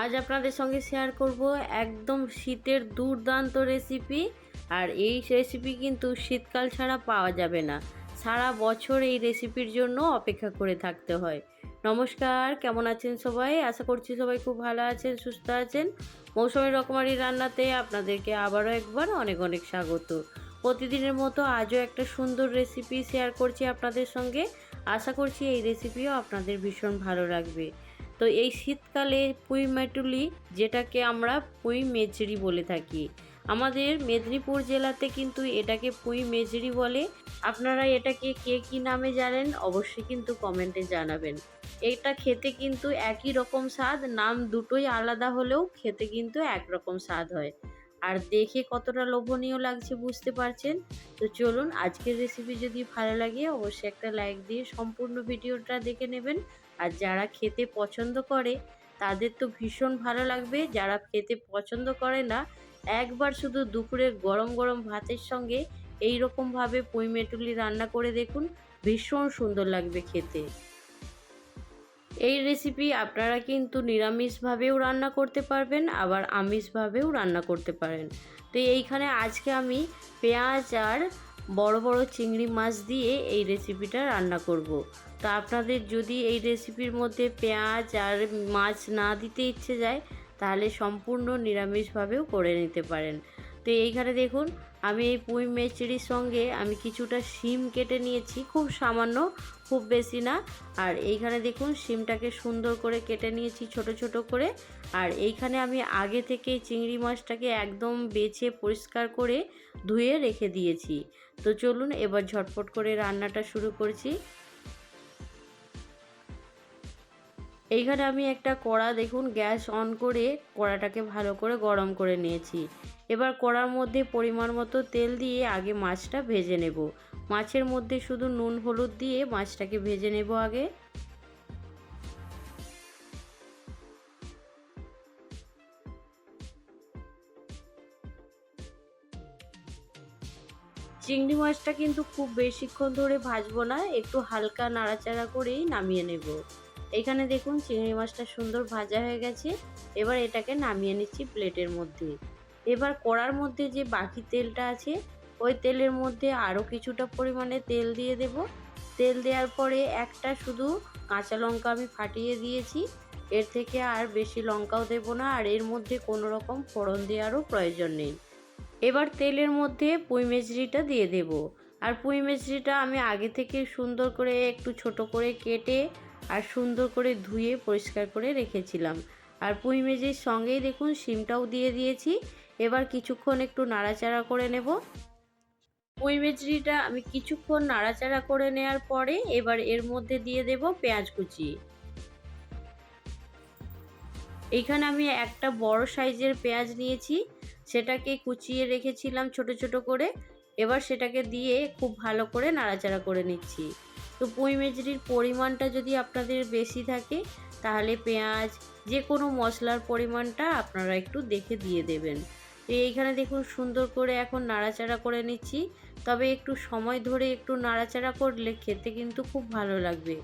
আজ আপনাদের সঙ্গে শেয়ার করব একদম শীতের দুর্দান্ত রেসিপি আর এই রেসিপি কিন্তু শীতকাল ছাড়া পাওয়া যাবে না। সারা বছর এই রেসিপির জন্য অপেক্ষা করে থাকতে হয়। নমস্কার, কেমন আছেন সবাই? আশা করছি সবাই খুব ভালো আছেন, সুস্থ আছেন। মৌসুমি রকমারি রান্নাতে আপনাদেরকে আবারও একবার অনেক অনেক স্বাগত। প্রতিদিনের মতো আজও একটা সুন্দর রেসিপি শেয়ার করছি আপনাদের সঙ্গে। আশা করছি এই রেসিপিও আপনাদের ভীষণ ভালো লাগবে। তো এই শীতকালে পুঁই মেটুলি যেটাকে আমরা পুঁই মেচড়ি বলে থাকি। আমাদের মেদিনীপুর জেলাতে কিন্তু এটাকে পুঁই মেজরি বলে। আপনারা এটাকে কে কী নামে জানেন? অবশ্যই কিন্তু কমেন্টে জানাবেন। এটা খেতে কিন্তু একই রকম স্বাদ, নাম দুটোই আলাদা হলেও খেতে কিন্তু একরকম স্বাদ হয়। আর দেখে কতটা লোভনীয় লাগছে বুঝতে পারছেন? তো চলুন, আজকের রেসিপি যদি ভালো লাগে, অবশ্যই একটা লাইক দিয়ে সম্পূর্ণ ভিডিওটা দেখে নেবেন। আর যারা খেতে পছন্দ করে, তাদের তো ভীষণ ভালো লাগবে। যারা খেতে পছন্দ করে না, একবার শুধু দুপুরে গরম গরম ভাতের সঙ্গে এই রকমভাবে পুঁই মেটুলি রান্না করে দেখুন, ভীষণ সুন্দর লাগবে খেতে। এই রেসিপি আপনারা কিন্তু নিরামিষভাবেও রান্না করতে পারবেন, আবার আমিষভাবেও রান্না করতে পারেন। তো এইখানে আজকে আমি পেঁয়াজ আর বড় বড় চিংড়ি মাছ দিয়ে এই রেসিপিটা রান্না করব। তো আপনাদের যদি এই রেসিপির মধ্যে পেঁয়াজ আর মাছ না দিতে ইচ্ছে যায়, তাহলে সম্পূর্ণ নিরামিষভাবেও করে নিতে পারেন তো এইখানে দেখুন, আমি এই পুঁই মেচড়ির সঙ্গে আমি কিছুটা শিম কেটে নিয়েছি, খুব সামান্য, খুব বেশি না। আর এইখানে দেখুন, শিমটাকে সুন্দর করে কেটে নিয়েছি ছোট ছোট করে। আর এইখানে আমি আগে থেকে চিংড়ি মাছটাকে একদম বেছে পরিষ্কার করে ধুয়ে রেখে দিয়েছি। তো চলুন, এবার ঝটপট করে রান্নাটা শুরু করছি। এইখানে আমি একটা কড়া দেখুন, গ্যাস অন করে কড়াটাকে ভালো করে গরম করে নিয়েছি। এবার কড়ার মধ্যে পরিমাণ মতো তেল দিয়ে আগে মাছটা ভেজে নেব। মাছের মধ্যে শুধু নুন, হলুদ দিয়ে মাছটাকে ভেজে নেব আগে। চিংড়ি মাছটা কিন্তু খুব বেশিক্ষণ ধরে ভাজবো না, একটু হালকা নাড়াচাড়া করেই নামিয়ে নেব। এখানে দেখুন চিংড়ি মাছটা সুন্দর ভাজা হয়ে গেছে। এবার এটাকে নামিয়ে নিচ্ছি প্লেটের মধ্যে। এবার কড়ার মধ্যে যে বাকি তেলটা আছে, ওই তেলের মধ্যে আরও কিছুটা পরিমাণে তেল দিয়ে দেব। তেল দেওয়ার পরে একটা শুধু কাঁচা লঙ্কা আমি ফাটিয়ে দিয়েছি। এর থেকে আর বেশি লঙ্কাও দেব না, আর এর মধ্যে কোনো রকম ফোড়ন দেওয়ারও প্রয়োজন নেই। এবার তেলের মধ্যে পুঁই মেজরিটা দিয়ে দেব। আর পুঁই মেজরিটা আমি আগে থেকে সুন্দর করে একটু ছোট করে কেটে আর সুন্দর করে ধুয়ে পরিষ্কার করে রেখেছিলাম। আর পুঁই মেজির সঙ্গেই দেখুন শিমটাও দিয়ে দিয়েছি। এবার কিছুক্ষণ একটু নাড়াচাড়া করে নেব। পুঁই মেজরিটা আমি কিছুক্ষণ নাড়াচাড়া করে নেওয়ার পরে এবার এর মধ্যে দিয়ে দেব পেঁয়াজ কুচি। এইখানে আমি একটা বড় সাইজের পেঁয়াজ নিয়েছি। সেটাকে কুচিয়ে রেখেছিলাম ছোট ছোট করে। এবার সেটাকে দিয়ে খুব ভালো করে নাড়াচাড়া করে নিচ্ছি। তো পুঁই মেজরির পরিমাণটা যদি আপনাদের বেশি থাকে, তাহলে পেঁয়াজ যে কোনো মশলার পরিমাণটা আপনারা একটু দেখে দিয়ে দেবেন। তো এইখানে দেখুন সুন্দর করে এখন নাড়াচাড়া করে নিচ্ছি। তবে একটু সময় ধরে একটু নাড়াচাড়া করলে খেতে কিন্তু খুব ভালো লাগবে।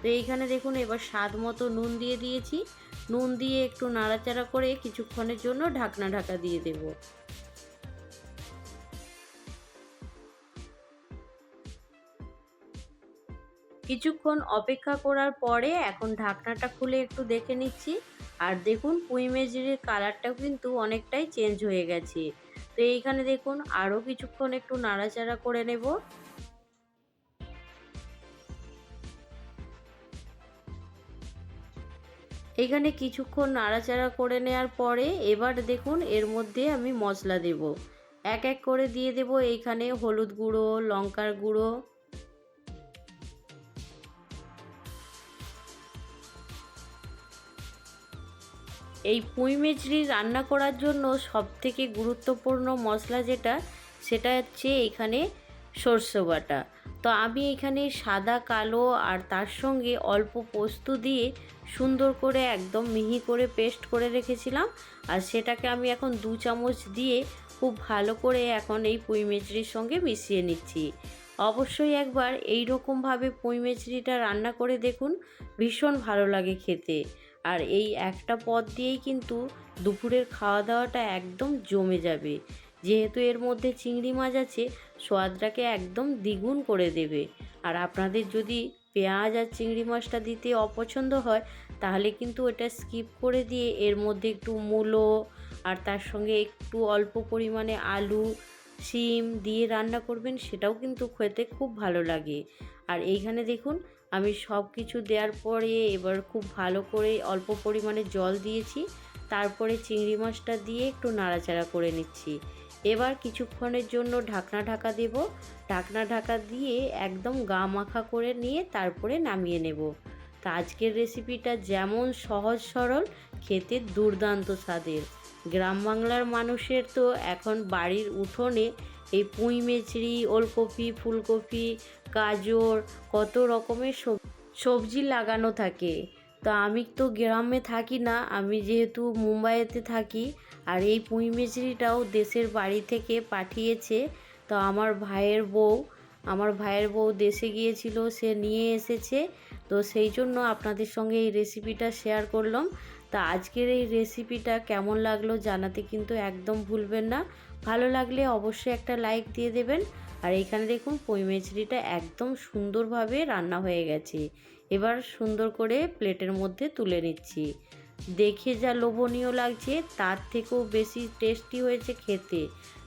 তো এইখানে দেখুন এবার স্বাদ মতো নুন দিয়ে দিয়েছি। নুন দিয়ে একটু নাড়াচাড়া করে কিছুক্ষণের জন্য ঢাকনা ঢাকা দিয়ে দেবো। কিছুক্ষণ অপেক্ষা করার পরে এখন ঢাকনাটা খুলে একটু দেখে নিচ্ছি। আর দেখুন, পুঁই মেজরির কালারটাও কিন্তু অনেকটাই চেঞ্জ হয়ে গেছে। তো এইখানে দেখুন আরও কিছুক্ষণ একটু নাড়াচাড়া করে নেব। এখানে কিছুক্ষণ নাড়াচাড়া করে নেওয়ার পরে এবার দেখুন, এর মধ্যে আমি মশলা দেব। এক এক করে দিয়ে দেব এইখানে হলুদ গুঁড়ো, লঙ্কার গুঁড়ো। এই পুঁই মেচড়ি রান্না করার জন্য সবথেকে গুরুত্বপূর্ণ মশলা যেটা, সেটা হচ্ছে এখানে সর্ষে বাটা। তো আমি এখানে সাদা, কালো আর তার সঙ্গে অল্প পোস্ত দিয়ে সুন্দর করে একদম মিহি করে পেস্ট করে রেখেছিলাম। আর সেটাকে আমি এখন দু চামচ দিয়ে খুব ভালো করে এখন এই পুঁই মেচড়ির সঙ্গে মিশিয়ে নিচ্ছি। অবশ্যই একবার এই রকমভাবে পুঁই মেচড়িটা রান্না করে দেখুন, ভীষণ ভালো লাগে খেতে। আর এই একটা পদ দিয়েই কিন্তু দুপুরের খাওয়া দাওয়াটা একদম জমে যাবে। যেহেতু এর মধ্যে চিংড়ি মাছ আছে, সোয়াদটাকে একদম দ্বিগুণ করে দেবে। আর আপনাদের যদি পেঁয়াজ আর চিংড়ি মাছটা দিতে অপছন্দ হয়, তাহলে কিন্তু এটা স্কিপ করে দিয়ে এর মধ্যে একটু মূলো আর তার সঙ্গে একটু অল্প পরিমাণে আলু, শিম দিয়ে রান্না করবেন, সেটাও কিন্তু খেতে খুব ভালো লাগে। আর এইখানে দেখুন আমি সব কিছু দেওয়ার পরে এবার খুব ভালো করে অল্প পরিমাণে জল দিয়েছি। তারপরে চিংড়ি মাছটা দিয়ে একটু নাড়াচাড়া করে নিচ্ছি। এবার কিছুক্ষণের জন্য ঢাকনা ঢাকা দেব। ঢাকনা ঢাকা দিয়ে একদম গা মাখা করে নিয়ে তারপরে নামিয়ে নেব। তো আজকের রেসিপিটা যেমন সহজ সরল, খেতে দুর্দান্ত স্বাদের। গ্রাম বাংলার মানুষের তো এখন বাড়ির উঠোনে এই পুঁই মেচড়ি, ওলকপি, ফুলকপি, গাজর, কত রকমের সব- সবজি লাগানো থাকে। তো আমি তো গ্রামে থাকি না, আমি যেহেতু মুম্বাইতে থাকি, আর এই পুঁই মেচড়িটাও দেশের বাড়ি থেকে পাঠিয়েছে। তো আমার ভাইয়ের বউ আমার ভাইয়ের বউ দেশে গিয়েছিল, সে নিয়ে এসেছে। তো সেই জন্য আপনাদের সঙ্গে এই রেসিপিটা শেয়ার করলাম। তা আজকের এই রেসিপিটা কেমন লাগল জানাতে কিন্তু একদম ভুলবেন না। ভালো লাগলে অবশ্যই একটা লাইক দিয়ে দেবেন। আর এখানে দেখুন পই মেচড়িটা একদম সুন্দরভাবে রান্না হয়ে গেছে। এবার সুন্দর করে প্লেটের মধ্যে তুলে নিচ্ছি। দেখে যা লোভনীয় লাগছে, তার থেকেও বেশি টেস্টি হয়েছে খেতে।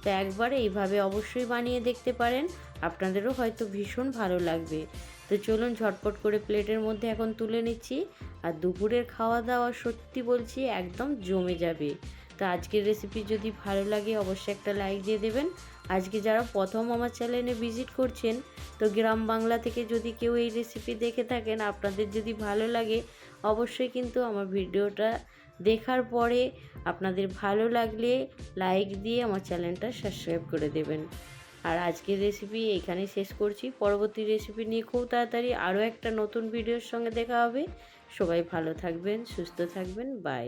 তো একবার এইভাবে অবশ্যই বানিয়ে দেখতে পারেন। আপনাদেরও হয়তো ভীষণ ভালো লাগবে। তো চলুন ঝটপট করে প্লেটের মধ্যে এখন তুলে নিচ্ছি। আর দুপুরের খাওয়া দাওয়া সত্যি বলছি একদম জমে যাবে। তো আজকের রেসিপি যদি ভালো লাগে অবশ্যই একটা লাইক দিয়ে দেবেন। আজকে যারা প্রথম আমার চ্যানেলে ভিজিট করছেন, তো গ্রাম বাংলা থেকে যদি কেউ এই রেসিপি দেখে থাকেন, আপনাদের যদি ভালো লাগে অবশ্যই কিন্তু আমার ভিডিওটা দেখার পরে আপনাদের ভালো লাগলে লাইক দিয়ে আমার চ্যানেলটা সাবস্ক্রাইব করে দেবেন। আর আজকের রেসিপি এখানে শেষ করছি। পরবর্তী রেসিপি নিয়ে খুব তাড়াতাড়ি আরও একটা নতুন ভিডিওর সঙ্গে দেখা হবে। সবাই ভালো থাকবেন, সুস্থ থাকবেন বাই